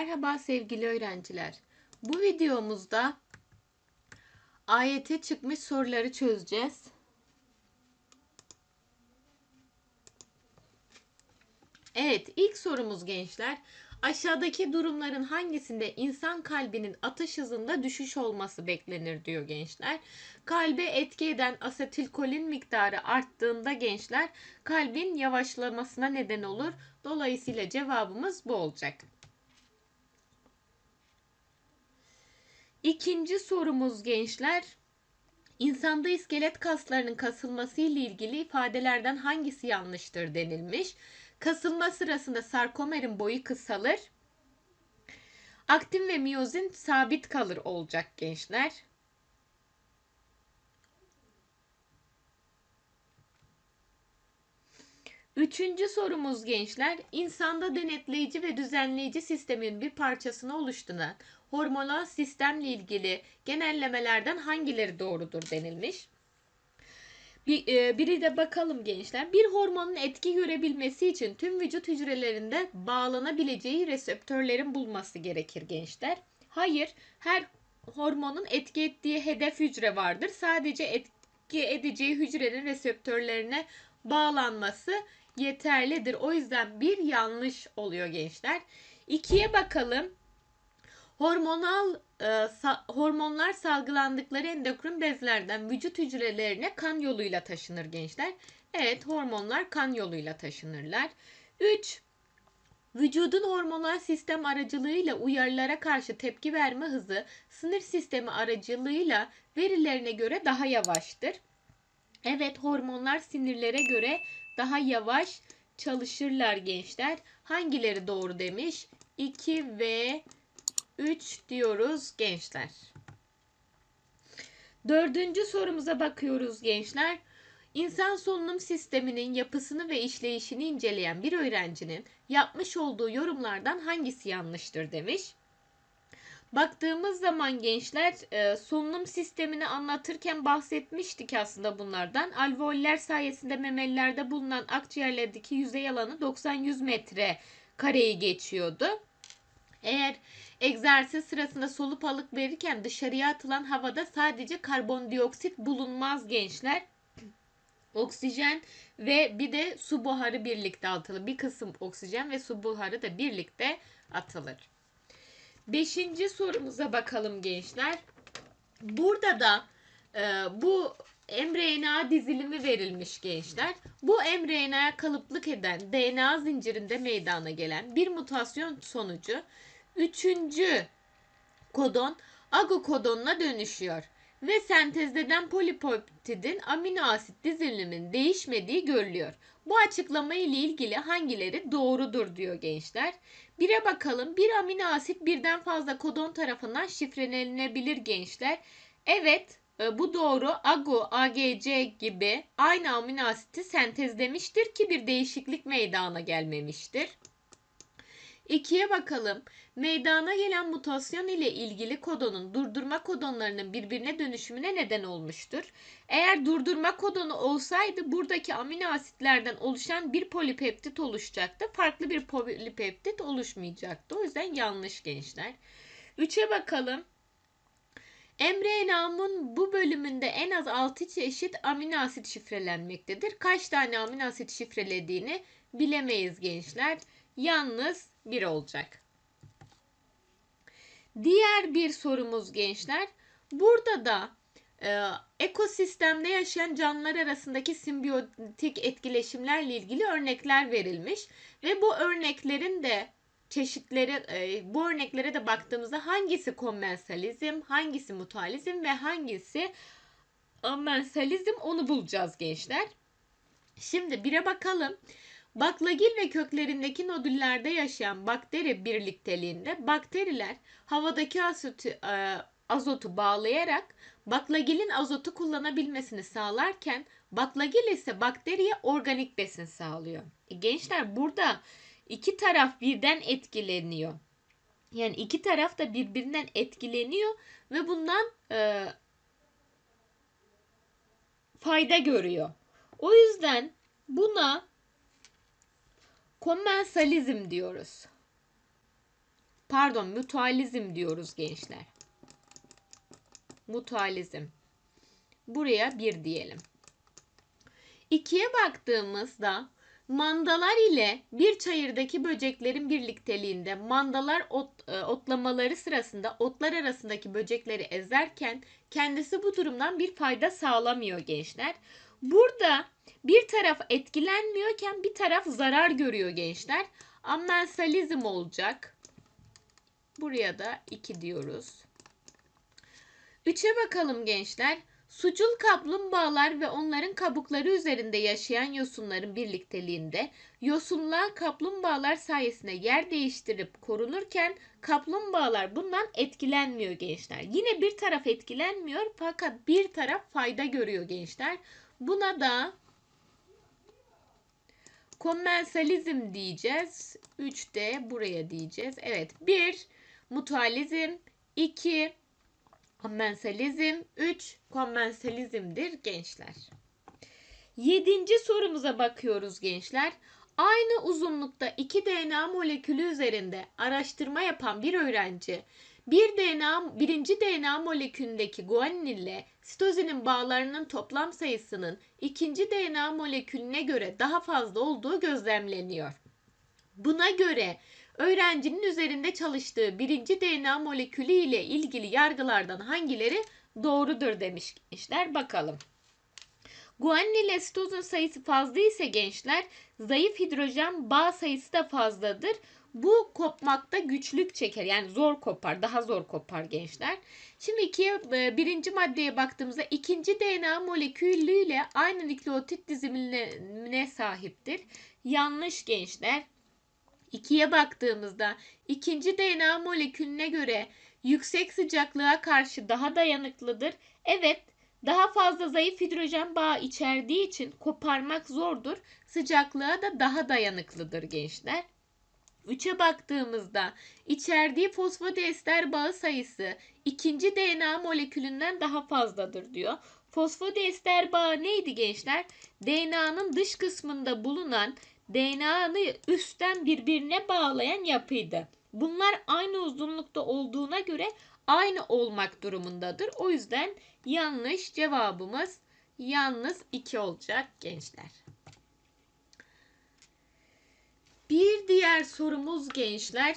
Merhaba sevgili öğrenciler. Bu videomuzda ayete çıkmış soruları çözeceğiz. Evet, ilk sorumuz gençler. Aşağıdaki durumların hangisinde insan kalbinin atış hızında düşüş olması beklenir diyor gençler. Kalbe etki eden asetilkolin miktarı arttığında gençler kalbin yavaşlamasına neden olur. Dolayısıyla cevabımız bu olacak. İkinci sorumuz gençler. İnsanda iskelet kaslarının kasılması ile ilgili ifadelerden hangisi yanlıştır denilmiş. Kasılma sırasında sarkomerin boyu kısalır. Aktin ve miyozin sabit kalır olacak gençler. Üçüncü sorumuz gençler. İnsanda denetleyici ve düzenleyici sistemin bir parçasını oluşturan hormonal sistemle ilgili genellemelerden hangileri doğrudur denilmiş. Bir, e, biri de bakalım gençler. Bir hormonun etki görebilmesi için tüm vücut hücrelerinde bağlanabileceği reseptörlerin bulması gerekir gençler. Hayır, her hormonun etki ettiği hedef hücre vardır. Sadece etki edeceği hücrenin reseptörlerine bağlanması yeterlidir. O yüzden bir yanlış oluyor gençler. İkiye bakalım. Hormonal e, sa, hormonlar salgılandıkları endokrin bezlerden vücut hücrelerine kan yoluyla taşınır gençler. Evet hormonlar kan yoluyla taşınırlar. 3. Vücudun hormonal sistem aracılığıyla uyarılara karşı tepki verme hızı sinir sistemi aracılığıyla verilerine göre daha yavaştır. Evet hormonlar sinirlere göre daha yavaş çalışırlar gençler. Hangileri doğru demiş? 2 ve 3 diyoruz gençler. Dördüncü sorumuza bakıyoruz gençler. İnsan solunum sisteminin yapısını ve işleyişini inceleyen bir öğrencinin yapmış olduğu yorumlardan hangisi yanlıştır demiş. Baktığımız zaman gençler e, solunum sistemini anlatırken bahsetmiştik aslında bunlardan. Alveoller sayesinde memelilerde bulunan akciğerlerdeki yüzey alanı 90-100 metre kareyi geçiyordu. Eğer egzersiz sırasında solup alık verirken dışarıya atılan havada sadece karbondioksit bulunmaz gençler. Oksijen ve bir de su buharı birlikte atılır. Bir kısım oksijen ve su buharı da birlikte atılır. Beşinci sorumuza bakalım gençler. Burada da e, bu mRNA dizilimi verilmiş gençler. Bu mRNA'ya kalıplık eden DNA zincirinde meydana gelen bir mutasyon sonucu üçüncü kodon ago kodonuna dönüşüyor ve sentezleden polipeptidin amino asit diziliminin değişmediği görülüyor. Bu açıklama ile ilgili hangileri doğrudur diyor gençler. Bire bakalım. Bir amino asit birden fazla kodon tarafından şifrelenebilir gençler. Evet e, bu doğru. AGO, AGC gibi aynı amino asiti sentezlemiştir ki bir değişiklik meydana gelmemiştir. İkiye bakalım. Meydana gelen mutasyon ile ilgili kodonun durdurma kodonlarının birbirine dönüşümüne neden olmuştur. Eğer durdurma kodonu olsaydı buradaki amino asitlerden oluşan bir polipeptit oluşacaktı. Farklı bir polipeptit oluşmayacaktı. O yüzden yanlış gençler. Üçe bakalım. mRNA'nın bu bölümünde en az 6 çeşit amino asit şifrelenmektedir. Kaç tane amino asit şifrelediğini bilemeyiz gençler. Yalnız bir olacak. Diğer bir sorumuz gençler. Burada da e, ekosistemde yaşayan canlılar arasındaki simbiyotik etkileşimlerle ilgili örnekler verilmiş ve bu örneklerin de çeşitleri e, bu örneklere de baktığımızda hangisi kommensalizm, hangisi mutualizm ve hangisi amensalizm onu bulacağız gençler. Şimdi bire bakalım. Baklagil ve köklerindeki nodüllerde yaşayan bakteri birlikteliğinde bakteriler havadaki azotu, e, azotu bağlayarak baklagilin azotu kullanabilmesini sağlarken baklagil ise bakteriye organik besin sağlıyor. E, gençler burada iki taraf birden etkileniyor. Yani iki taraf da birbirinden etkileniyor ve bundan e, fayda görüyor. O yüzden buna Kommensalizm diyoruz. Pardon mutualizm diyoruz gençler. Mutualizm. Buraya bir diyelim. İkiye baktığımızda mandalar ile bir çayırdaki böceklerin birlikteliğinde mandalar ot, e, otlamaları sırasında otlar arasındaki böcekleri ezerken kendisi bu durumdan bir fayda sağlamıyor gençler. Burada bir taraf etkilenmiyorken bir taraf zarar görüyor gençler. Ammensalizm olacak. Buraya da 2 diyoruz. 3'e bakalım gençler. Sucul kaplumbağalar ve onların kabukları üzerinde yaşayan yosunların birlikteliğinde yosunlar kaplumbağalar sayesinde yer değiştirip korunurken kaplumbağalar bundan etkilenmiyor gençler. Yine bir taraf etkilenmiyor fakat bir taraf fayda görüyor gençler. Buna da komensalizm diyeceğiz. 3 de buraya diyeceğiz. Evet 1 mutualizm 2 Kommensalizm 3 kommensalizmdir gençler. Yedinci sorumuza bakıyoruz gençler. Aynı uzunlukta iki DNA molekülü üzerinde araştırma yapan bir öğrenci bir DNA, birinci DNA molekülündeki guanin ile sitozinin bağlarının toplam sayısının ikinci DNA molekülüne göre daha fazla olduğu gözlemleniyor. Buna göre öğrencinin üzerinde çalıştığı birinci DNA molekülü ile ilgili yargılardan hangileri doğrudur demiş gençler. Bakalım. Guanin ile sitozun sayısı fazla ise gençler zayıf hidrojen bağ sayısı da fazladır. Bu kopmakta güçlük çeker. Yani zor kopar. Daha zor kopar gençler. Şimdi ikiye, e, birinci maddeye baktığımızda ikinci DNA molekülüyle aynı nükleotit dizimine sahiptir. Yanlış gençler. 2'ye baktığımızda ikinci DNA molekülüne göre yüksek sıcaklığa karşı daha dayanıklıdır. Evet, daha fazla zayıf hidrojen bağı içerdiği için koparmak zordur. Sıcaklığa da daha dayanıklıdır gençler. 3'e baktığımızda içerdiği fosfodiester bağı sayısı ikinci DNA molekülünden daha fazladır diyor. Fosfodiester bağı neydi gençler? DNA'nın dış kısmında bulunan DNA'nı üstten birbirine bağlayan yapıydı. Bunlar aynı uzunlukta olduğuna göre aynı olmak durumundadır. O yüzden yanlış cevabımız yalnız 2 olacak gençler. Bir diğer sorumuz gençler.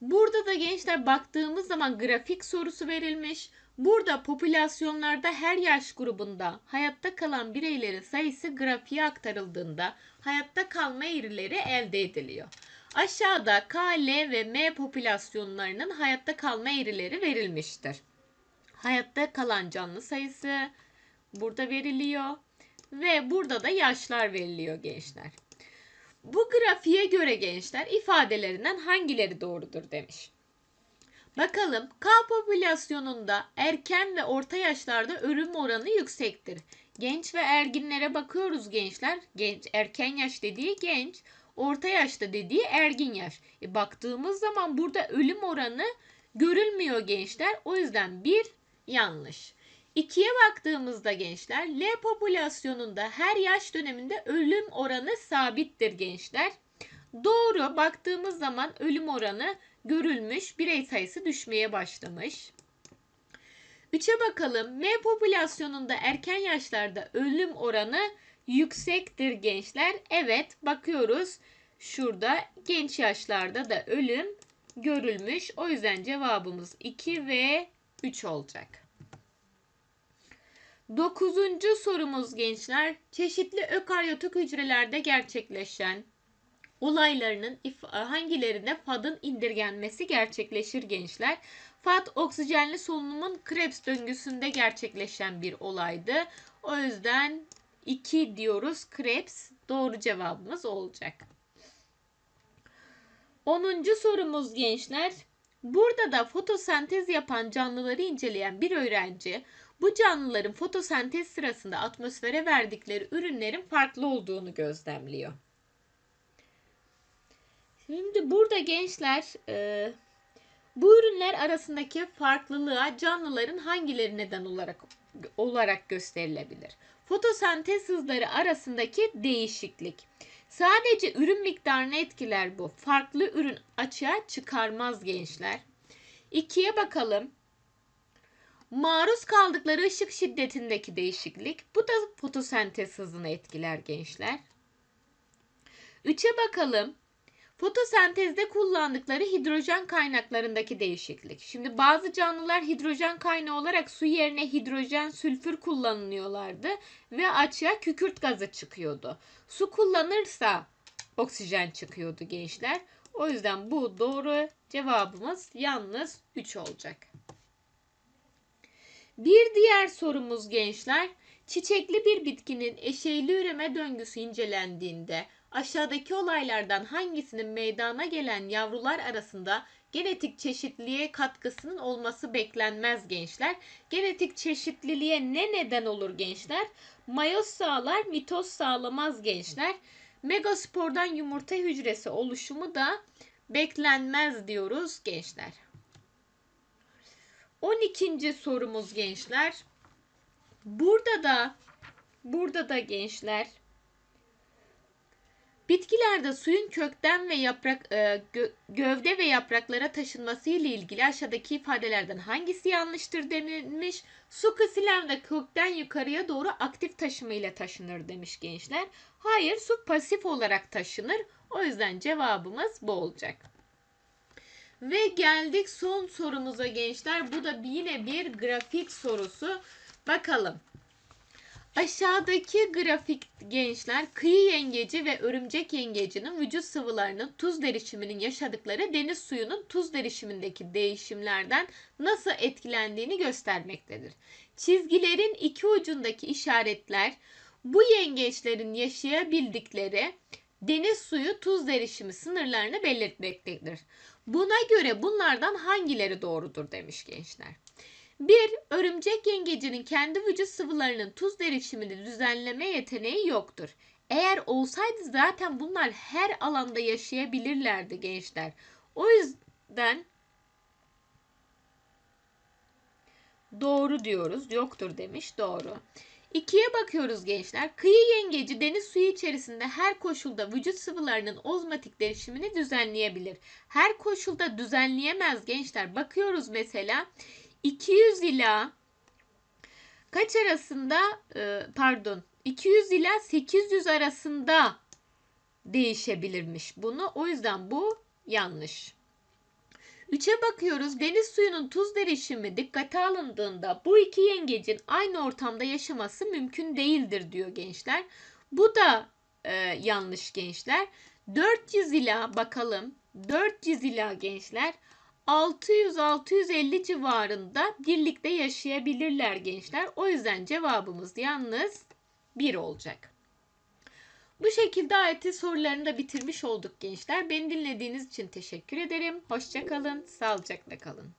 Burada da gençler baktığımız zaman grafik sorusu verilmiş. Burada popülasyonlarda her yaş grubunda hayatta kalan bireylerin sayısı grafiğe aktarıldığında hayatta kalma eğrileri elde ediliyor. Aşağıda K, L ve M popülasyonlarının hayatta kalma eğrileri verilmiştir. Hayatta kalan canlı sayısı burada veriliyor ve burada da yaşlar veriliyor gençler. Bu grafiğe göre gençler ifadelerinden hangileri doğrudur demiş. Bakalım K popülasyonunda erken ve orta yaşlarda ölüm oranı yüksektir. Genç ve erginlere bakıyoruz gençler. Genç erken yaş dediği genç, orta yaşta dediği ergin yaş. E, baktığımız zaman burada ölüm oranı görülmüyor gençler. O yüzden bir yanlış. İkiye baktığımızda gençler L popülasyonunda her yaş döneminde ölüm oranı sabittir gençler. Doğru baktığımız zaman ölüm oranı görülmüş. Birey sayısı düşmeye başlamış. 3'e bakalım. M popülasyonunda erken yaşlarda ölüm oranı yüksektir gençler. Evet bakıyoruz. Şurada genç yaşlarda da ölüm görülmüş. O yüzden cevabımız 2 ve 3 olacak. Dokuzuncu sorumuz gençler. Çeşitli ökaryotik hücrelerde gerçekleşen olaylarının hangilerinde FAD'ın indirgenmesi gerçekleşir gençler? FAD oksijenli solunumun Krebs döngüsünde gerçekleşen bir olaydı. O yüzden 2 diyoruz. Krebs doğru cevabımız olacak. 10. sorumuz gençler. Burada da fotosentez yapan canlıları inceleyen bir öğrenci bu canlıların fotosentez sırasında atmosfere verdikleri ürünlerin farklı olduğunu gözlemliyor. Şimdi burada gençler e, bu ürünler arasındaki farklılığa canlıların hangileri neden olarak olarak gösterilebilir? Fotosentez hızları arasındaki değişiklik. Sadece ürün miktarını etkiler bu. Farklı ürün açığa çıkarmaz gençler. İkiye bakalım. Maruz kaldıkları ışık şiddetindeki değişiklik. Bu da fotosentez hızını etkiler gençler. Üçe bakalım. Fotosentezde kullandıkları hidrojen kaynaklarındaki değişiklik. Şimdi bazı canlılar hidrojen kaynağı olarak su yerine hidrojen sülfür kullanılıyorlardı ve açığa kükürt gazı çıkıyordu. Su kullanırsa oksijen çıkıyordu gençler. O yüzden bu doğru cevabımız yalnız 3 olacak. Bir diğer sorumuz gençler. Çiçekli bir bitkinin eşeyli üreme döngüsü incelendiğinde aşağıdaki olaylardan hangisinin meydana gelen yavrular arasında genetik çeşitliliğe katkısının olması beklenmez gençler. Genetik çeşitliliğe ne neden olur gençler? Mayoz sağlar, mitoz sağlamaz gençler. Megaspordan yumurta hücresi oluşumu da beklenmez diyoruz gençler. 12. sorumuz gençler. Burada da burada da gençler Bitkilerde suyun kökten ve yaprak e, gö, gövde ve yapraklara taşınması ile ilgili aşağıdaki ifadelerden hangisi yanlıştır denilmiş. Su kısilemde kökten yukarıya doğru aktif taşıma ile taşınır demiş gençler. Hayır su pasif olarak taşınır. O yüzden cevabımız bu olacak. Ve geldik son sorumuza gençler. Bu da yine bir grafik sorusu. Bakalım. Aşağıdaki grafik gençler kıyı yengeci ve örümcek yengecinin vücut sıvılarının tuz derişiminin yaşadıkları deniz suyunun tuz derişimindeki değişimlerden nasıl etkilendiğini göstermektedir. Çizgilerin iki ucundaki işaretler bu yengeçlerin yaşayabildikleri deniz suyu tuz derişimi sınırlarını belirtmektedir. Buna göre bunlardan hangileri doğrudur demiş gençler. Bir, örümcek yengecinin kendi vücut sıvılarının tuz derişimini düzenleme yeteneği yoktur. Eğer olsaydı zaten bunlar her alanda yaşayabilirlerdi gençler. O yüzden doğru diyoruz. Yoktur demiş. Doğru. İkiye bakıyoruz gençler. Kıyı yengeci deniz suyu içerisinde her koşulda vücut sıvılarının ozmatik derişimini düzenleyebilir. Her koşulda düzenleyemez gençler. Bakıyoruz mesela 200 ila kaç arasında e, pardon 200 ila 800 arasında değişebilirmiş bunu. O yüzden bu yanlış. 3'e bakıyoruz. Deniz suyunun tuz derişimi dikkate alındığında bu iki yengecin aynı ortamda yaşaması mümkün değildir diyor gençler. Bu da e, yanlış gençler. 400 ila bakalım. 400 ila gençler 600-650 civarında birlikte yaşayabilirler gençler. O yüzden cevabımız yalnız 1 olacak. Bu şekilde ayeti sorularını da bitirmiş olduk gençler. Beni dinlediğiniz için teşekkür ederim. Hoşçakalın, sağlıcakla kalın.